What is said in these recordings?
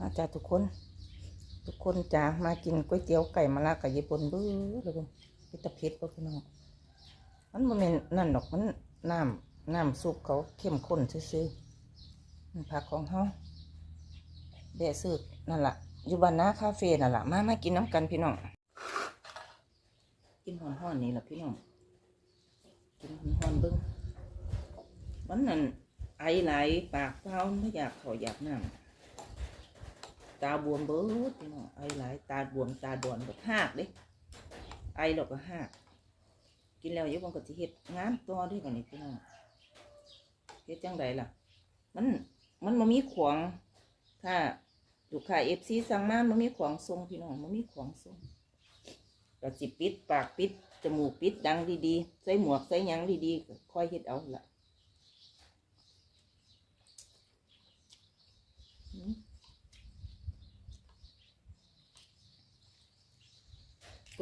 มาจ้าทุกคน ทุกคนจ้ามากินก๋วยเตี๋ยวไก่มะระกับญี่ปุ่นเบื้อเลยคุณพิตาเพชรพี่น้องมันบ่แม่นนั่นดอกมันน้ำน้ำซุปเขาเข้มข้นซื่อๆผักของเฮาแบะซื้อนั่นล่ะอยู่บ้านนาคาเฟ่นั่นล่ะมามากินน้ำกันพี่น้องกินหอนๆนี่ล่ะพี่น้องกินหอนๆเบิ่งวันนั้นไอไหลปากเปล่าไม่อยากขออยากน้ำ ตาบวมเบิดพี่น้องไอหลายตาบวมตาดวนแบบหากเด้ไอเราก็หากกินแล้วเดี๋ยวมันก็สิเฮ็ดงานต่อด้วยกันนี่พี่น้องเฮ็ดจังไดล่ะ มันมันบ่มีขวางถ้าลูกค้า FC สั่งมามันมีขวางทรงพี่น้องมันมีขวางทรงก็สิปิดปากปิดจมูกปิดดังดีๆใส่หมวกใส่ยังดีๆค่อยเฮ็ดเอาล่ะอืม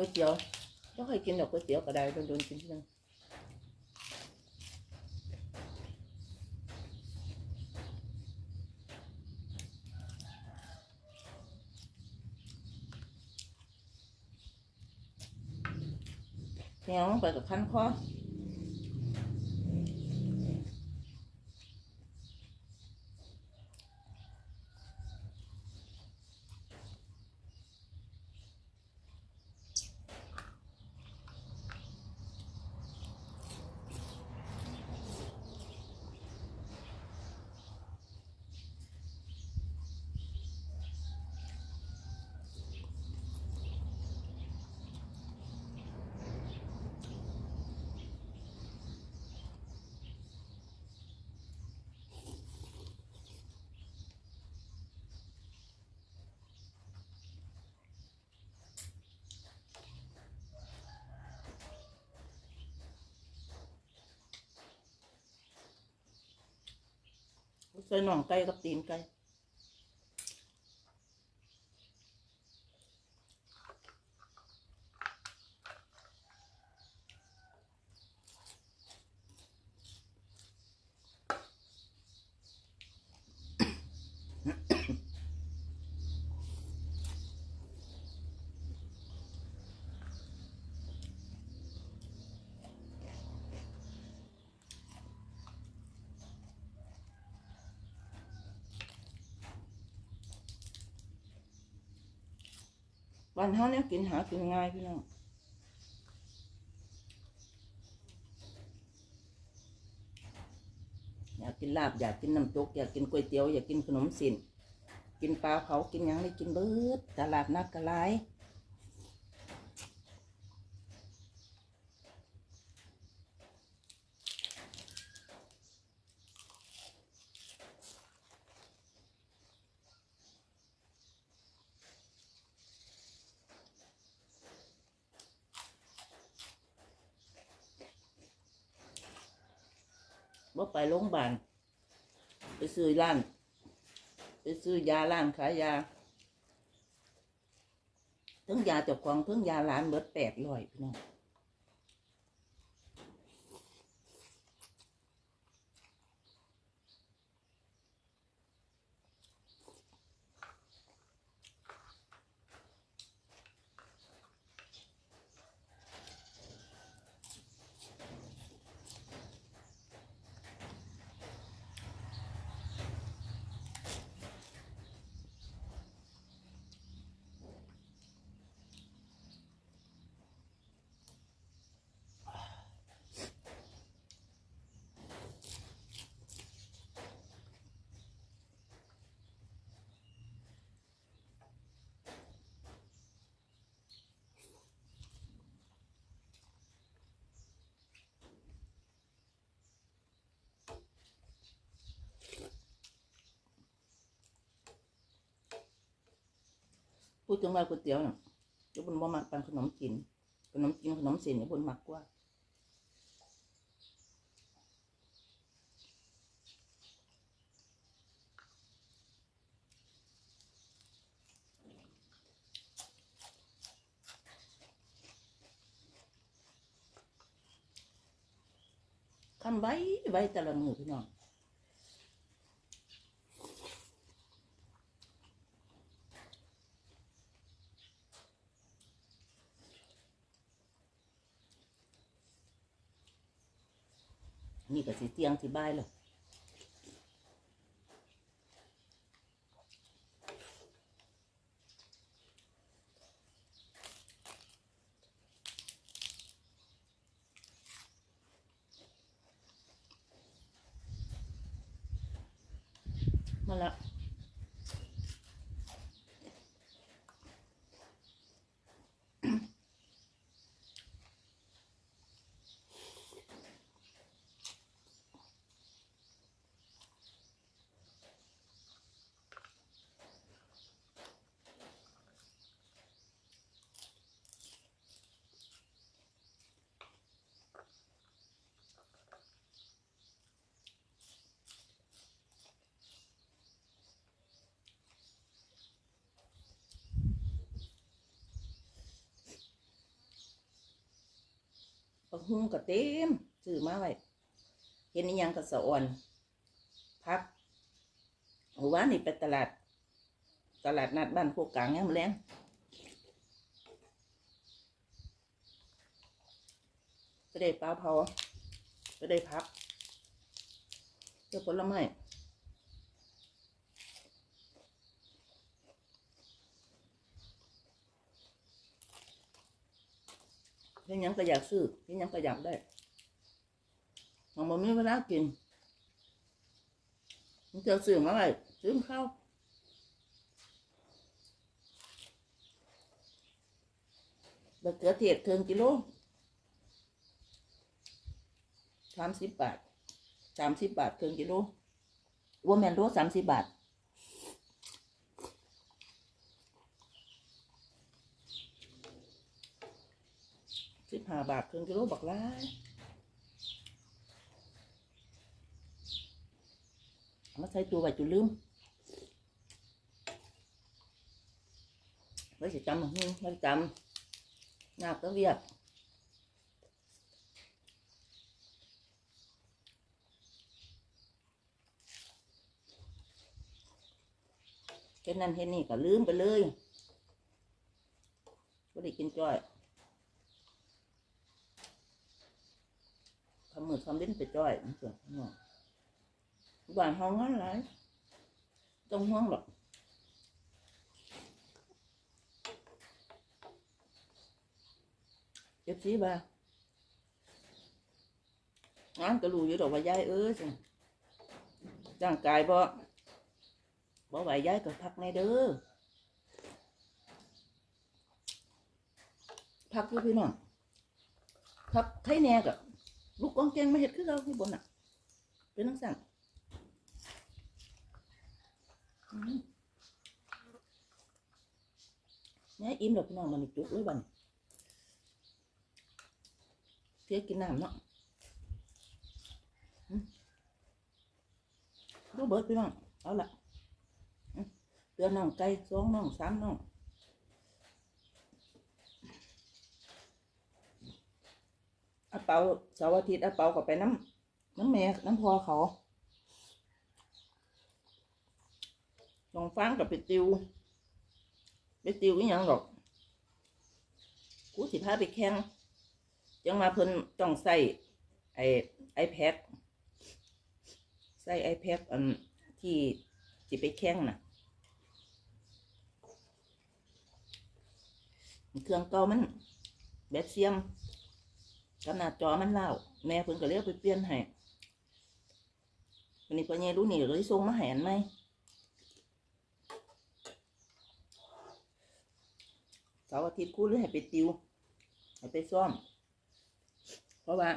ก๋วยเตี๋ยวก็เคยกินดอกก๋วยเตี๋ยวก็ได้โดนๆกินที่นึงเนียวไปกับคันคอ ใส่หน่องไก่กับตีนไก่ วันเฮาเนี่ยกินหากินง่ายพี่น้องอยากกินลาบอยากกินน้ำตกอยากกินก๋วยเตี๋ยวอยากกินขนมสินกินปลาเผากินยังได้กินเบิดตลาดนัดกระไล บ่ไปโรงพยาบาลไปซื้อร้าน ไปซื้อยาร้านขายยาทั้งยาเจ้าของทั้งยาล้านเบิดแปดร้อยพี่น้อง พูดถึงว่าก๋วยเตี๋ยวน่ะจะบนบ่มักปันขนมจีนขนมจีนขนมเส้นเนี่ยบนมักกว่าคำไว้ไว้แต่ละมือพี่น้อง นี่ก็สิเตียงสิบายหรอกมาละ ปักหุ่งก็เต็มซื้อมาไว้เห็นอีหยังก็สะอ่อนพักหัวานี่ไปตลาด ตลาดนัดบ้านโคกกลางเนี่ยมมาแรงก็ได้ปลาเผาก็ได้พักเจ้าผลไม้ เห็นหยังก็อยากซื้อเห็นหยังก็อยากได้มันบ่มีเวลากินมันจะซื้อมาไว้ซื้อข้าวบะเขือเทศครึ่งกิโลสามสิบบาทสามสิบบาทครึ่งกิโลว่าแมนโลสามสิบบาท สิบห้าบาทครึ่งกิโลบักหลายมาใส่ตัวไว้จุลืมไว้สิจำหึไว้จำหน้าก็เวียดแค่นั้นเห็นนี่ก็ลืมไปเลยก็ได้กินจ้อยำมือทำลิ้นไปจ้อยมันเกิดห่วงบ้านห้องนั้นไรต้องห่วงหรอกเจ็บสีบ้างานก็รู้อยู่ดอกว่ายายเอ้ยจังร่างกายบ่บ่ไหวยายก็พักในเด้อพักอยู่พี่น้องพักไข่แน่กับ ลูกกองแกงมาเห็ดคือเราที่บนอะ เป็นนังสั่งเนี่ยอิ่มดอกพี่น้องมันจุกเลยบันเพียกินน้ำเนาะอืมดูเบิดพี่น้องเอาละเตือนน้องไก่สองน้องสามน้อง อา เปาเสาร์อาทิตย์อาเปาก็ไปน้ำน้ำแม่น้ำพอเขาลองฟังกับไปติวไปติวอีหยังหรอกกูสิพาไปแข่งจังมาเพิ่นต้องใส่ไอไอแพดใส่ไอแพดอันที่สิไปแข่งน่ะ เครื่องเก่ามันแบตเซียม ขนาดจอมันเล่าแม่เพิ่นก็เรียกไปเปลี่ยนให้วันนี้ก็ยังรู้นี่เลยส่งมาให้อันไหมเสาร์อาทิตย์กูเลยให้ไปติวให้ไปซ่อม เพราะว่า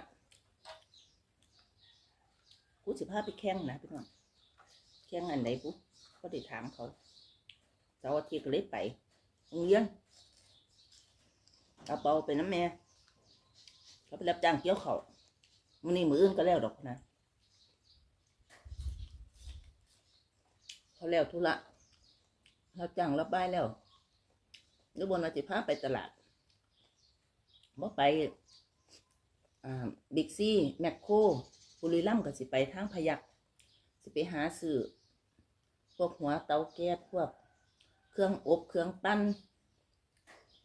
กูสิพาไปแข่งนะพี่น้องแข่งอันไหนกูก็ได้ถามเขาเสาร์อาทิตย์ก็เลยไปโรงเรียนเอาเปาไปน้ำแม่ เขาไปรับจ้างเกี่ยวเขาวมื้อนี้มืออื่นก็แล้วดอกนะเขาแล้วธุระเราจ้างรับบ้าแล้วหรือบนมาจิพาไปตลาดบ่ไปอ่าบิ๊กซี่แมคโครบุรีรัมย์ก็สิไปทางพยักสิไปหาซื้อพวกหัวเตาแก๊สพวกเครื่องอบเครื่องปั้น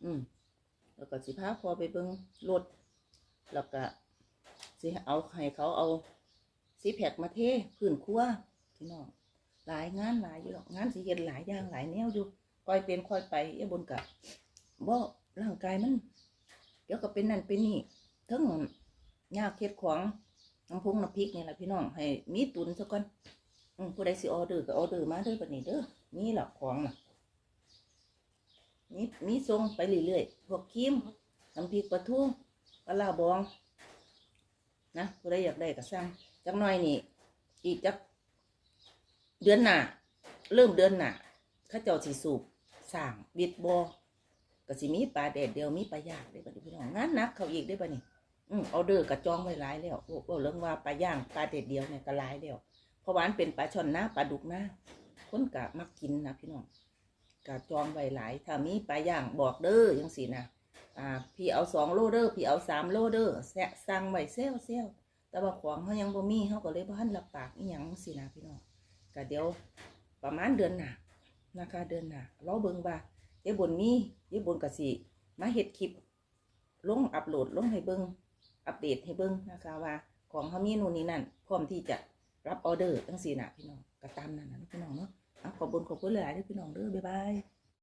อืมแล้วก็สิพาพอไปเบิ่งรถ แล้วก็สิเอาให้เขาเอาสิแพคมาเทพื้นครัวพี่น้องหลายงานหลายอยู่หรอกงานสิเฮ็ดหลายอย่างหลายแนวอยู่ค่อยเป็นค่อยไปอย่าบนกะบ่ร่างกายมัน เดี๋ยวก็เป็นนั่นเป็นนี่ทั้งยากเฮ็ดของน้ำพุงน้ำพริกนี่แหละพี่น้องให้มีตุนซะก่อนอืมผู้ใดสิออเดอร์ก็ออเดอร์มาเด้อบัดนี้เด้อมีหลักของน่ะมีมีทรงไปเรื่อยๆพวกครีมน้ำพริกปลาทู ปลาลาบองนะผู้ใดอยากได้ก็สั่งจักหน่อยนี่อีกจักเดือนหน้าเริ่มเดือนหน้าข้าเจ้าสิสูบสร้างบิดบอก็สิมีปลาแดดเดียวมีปลาย่างได้อบัดนี้พี่น้องงานนักเขาอีกได้อบัดนี้อืมเอาเดอร์กระจองไว้หลายแล้วโอ้โอ้เรื่องว่าปลาย่างปลาเด็ดเดียวเนี่ยก็หลายแล้วเพราะว่านเป็นปลาช่อนหน้าปลาดุกหน้าคนกะมักกินนะพี่น้องกะจองไว้หลายถ้ามีปลาย่างบอกเด้อยังสินะ อ่าพี่เอาสองโลเด้อพี่เอาสามโลเด้อแซะสั่งไว้เซลเซลแต่ว่าของเขายังบ่มีเขาก็เลยบ่ทันรับปากอีหยังสินะพี่น้องกะเดี๋ยวประมาณเดือนหน้านะคะเดือนหน้าเราเบิ่งว่าเดี๋ยวบนมีเดี๋ยวบนกะสิมาเฮ็ดคลิปลงอัปโหลดลงให้เบิ่งอัปเดตให้เบิ่งนะคะว่า ของเขามีนู่นนี่นั่นพร้อมที่จะรับออเดอร์ทั้งสี่นะพี่น้องก็ตามนั้นนะพี่น้องเนาะอะขอบคุณขอบคุณหลายๆเด้อพี่น้องเด้อบ๊ายบาย